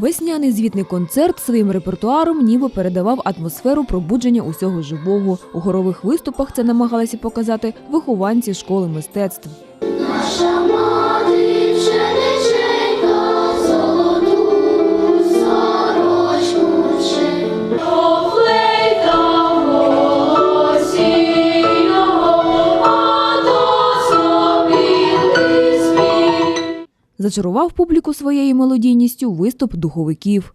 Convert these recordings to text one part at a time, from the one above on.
Весняний звітний концерт своїм репертуаром ніби передавав атмосферу пробудження усього живого. У хорових виступах це намагалися показати вихованці школи мистецтв. Зачарував публіку своєю мелодійністю виступ духовиків.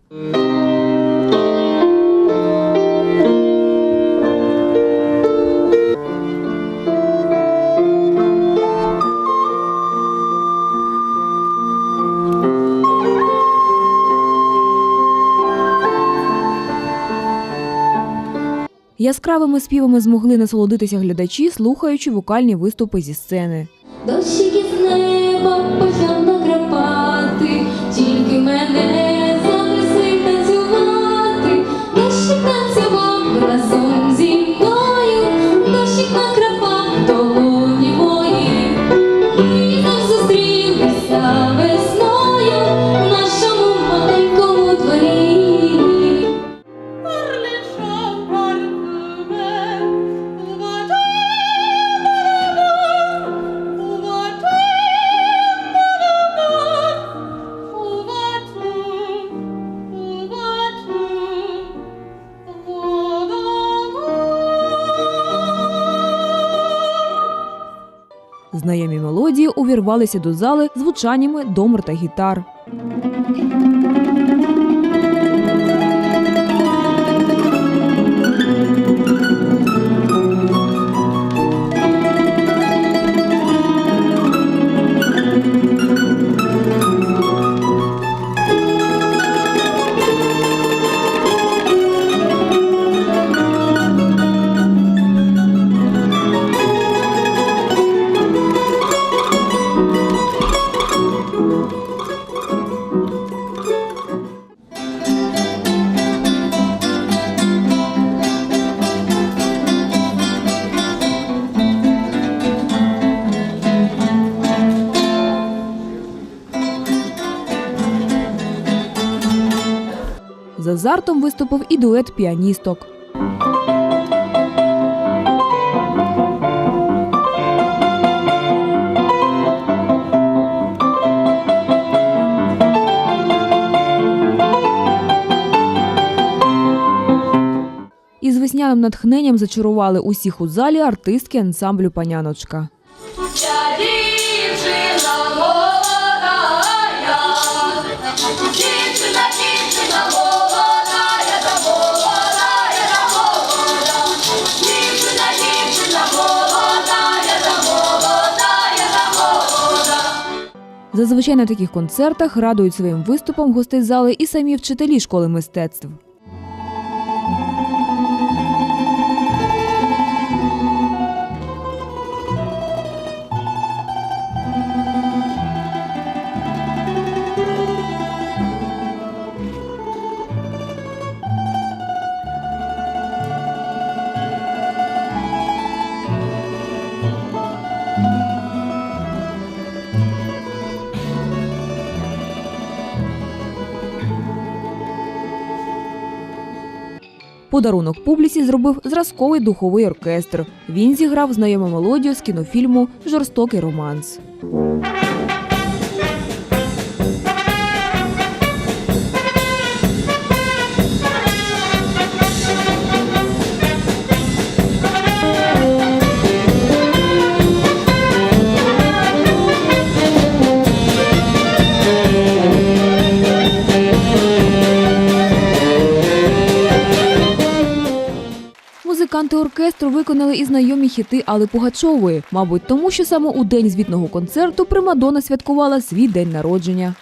Яскравими співами змогли насолодитися глядачі, слухаючи вокальні виступи зі сцени. Неба почав накрапати, тільки мене запросив танцювати. Дощик танцював разом зі мною, дощик накрапав долоні мої. І нас зустрілися Знайомі мелодії увірвалися до зали звучаннями домр та гітар. З виступив і дует піаністок. Із весняним натхненням зачарували усіх у залі артистки ансамблю Паняночка. Я Зазвичай на таких концертах радують своїм виступом гостей зали і самі вчителі школи мистецтв. Подарунок публіці зробив зразковий духовий оркестр. Він зіграв знайому мелодію з кінофільму Жорстокий романс. Музиканти оркестру виконали і знайомі хіти Али Пугачової, мабуть, тому що саме у день звітного концерту Примадонна святкувала свій день народження.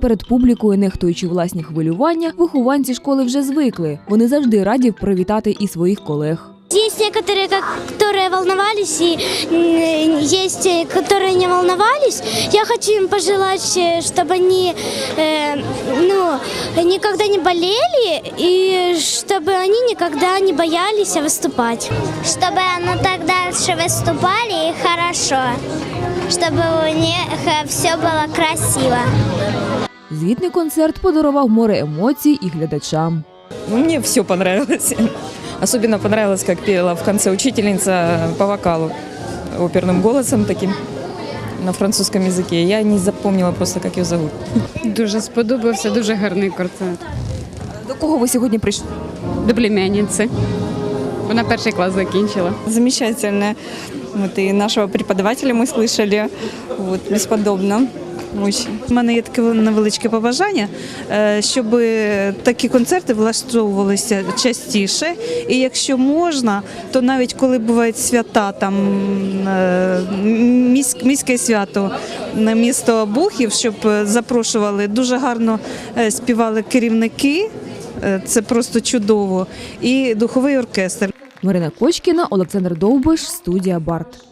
перед публікою, нехтуючи власні хвилювання, вихованці школи вже звикли. Вони завжди раді привітати і своїх колег. Есть некоторые, как- которые волновались, и м, есть, э, которые не волновались. Я хочу им пожелать, э, чтобы они э, ну, никогда не болели, и чтобы они никогда не боялись выступать. Чтобы они так дальше выступали и хорошо. Чтобы у них все было красиво. Звітний концерт подарував море емоцій і глядачам. Ну, Мне все понравилось. Особенно понравилось, как пела в конце учительница по вокалу оперным голосом таким на французском языке. Я не запомнила просто, как ее зовут. Дуже сподобався, дуже гарний концерт. До кого ви сьогодні прийшли? До племянниці. Вона перший клас закінчила. замечательная. Вот и нашего преподавателя мы слышали. Вот, бесподобно. Очень. У мене є таке невеличке побажання, е, щоб такі концерти влаштовувалися частіше. І якщо можна, то навіть коли бувають свята, там е, міське свято на місто Бухів, щоб запрошували, дуже гарно е, співали керівники. Це просто чудово. І духовий оркестр. Марина Кочкіна, Олександр Довбиш, студія Барт.